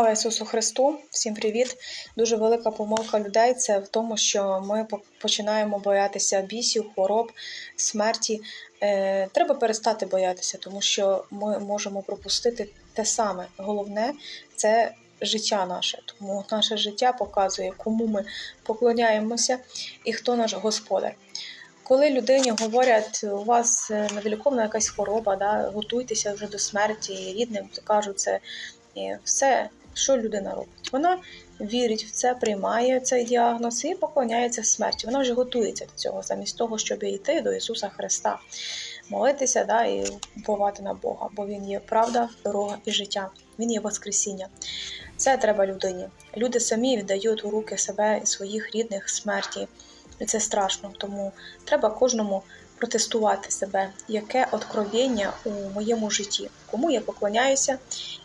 Слава Ісусу Христу! Всім привіт! Дуже велика помилка людей це в тому, що ми починаємо боятися бісів, хвороб, смерті. Е, треба перестати боятися, тому що ми можемо пропустити те саме. Головне це життя наше. Тому наше життя показує, кому ми поклоняємося і хто наш господар. Коли людині говорять, у вас е, якась хвороба, да, готуйтеся вже до смерті, рідним кажуть це все, що людина робить? Вона вірить в це, приймає цей діагноз і поклоняється смерті. Вона вже готується до цього, замість того, щоб йти до Ісуса Христа, молитися да, і уповати на Бога, бо Він є правда, дорога і життя. Він є Воскресіння. Це треба людині. Люди самі віддають у руки себе і своїх рідних смерті. І це страшно, тому треба кожному протестувати себе, яке откровення у моєму житті, кому я поклоняюся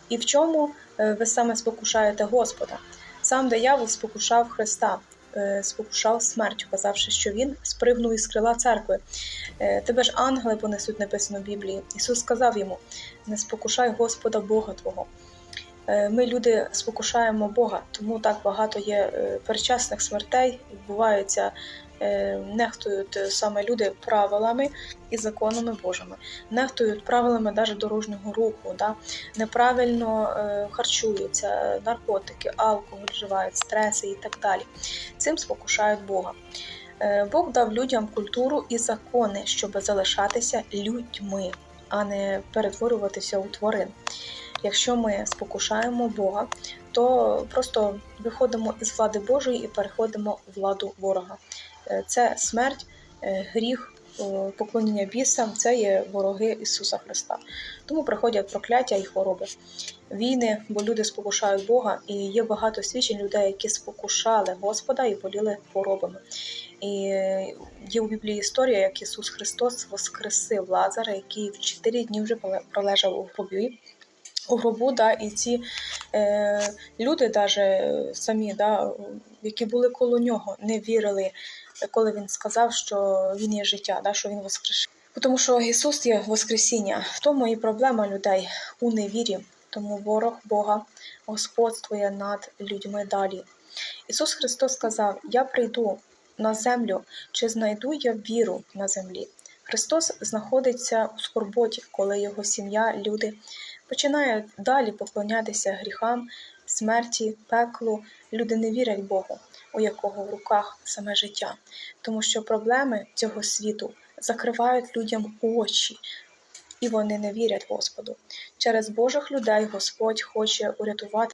і в чому е, ви саме спокушаєте Господа. Сам диявол спокушав Христа, е, спокушав смертю, казавши, що він спригнув із крила церкви. Е, Тебе ж ангели понесуть, написано в Біблії. Ісус сказав йому: не спокушай Господа Бога Твого. Е, Ми, люди, спокушаємо Бога, тому так багато є е, перечасних смертей, відбуваються, е, нехтують саме люди правилами і законами Божими, нехтують правилами навіть дорожнього руху, да? неправильно харчуються, наркотики, алкоголь вживають, стреси і так далі. Цим спокушають Бога. Бог дав людям культуру і закони, щоб залишатися людьми, а не перетворюватися у тварин. Якщо ми спокушаємо Бога, то просто виходимо із влади Божої і переходимо в владу ворога. Е, Це смерть, е, гріх, е, поклоніння бісам це є вороги Ісуса Христа. Тому приходять прокляття і хвороби, війни, бо люди спокушають Бога, і є багато свідчень людей, які спокушали Господа і боліли хворобами. І є у Біблії історія, як Ісус Христос воскресив Лазара, який в 4 дні вже пролежав у гробі. У гробу, да, і ці е, люди, даже самі, да, які були коло нього, не вірили, коли він сказав, що він є життя, да, що він воскресив. Тому що Ісус є Воскресіння. В тому і проблема людей у невірі. Тому ворог Бога господствує над людьми далі. Ісус Христос сказав: Я прийду на землю, чи знайду я віру на землі. Христос знаходиться у скорботі, коли його сім'я, люди починають далі поклонятися гріхам, смерті, пеклу. Люди не вірять Богу, у якого в руках саме життя, тому що проблеми цього світу закривають людям очі, і вони не вірять Господу. Через Божих людей Господь хоче урятувати.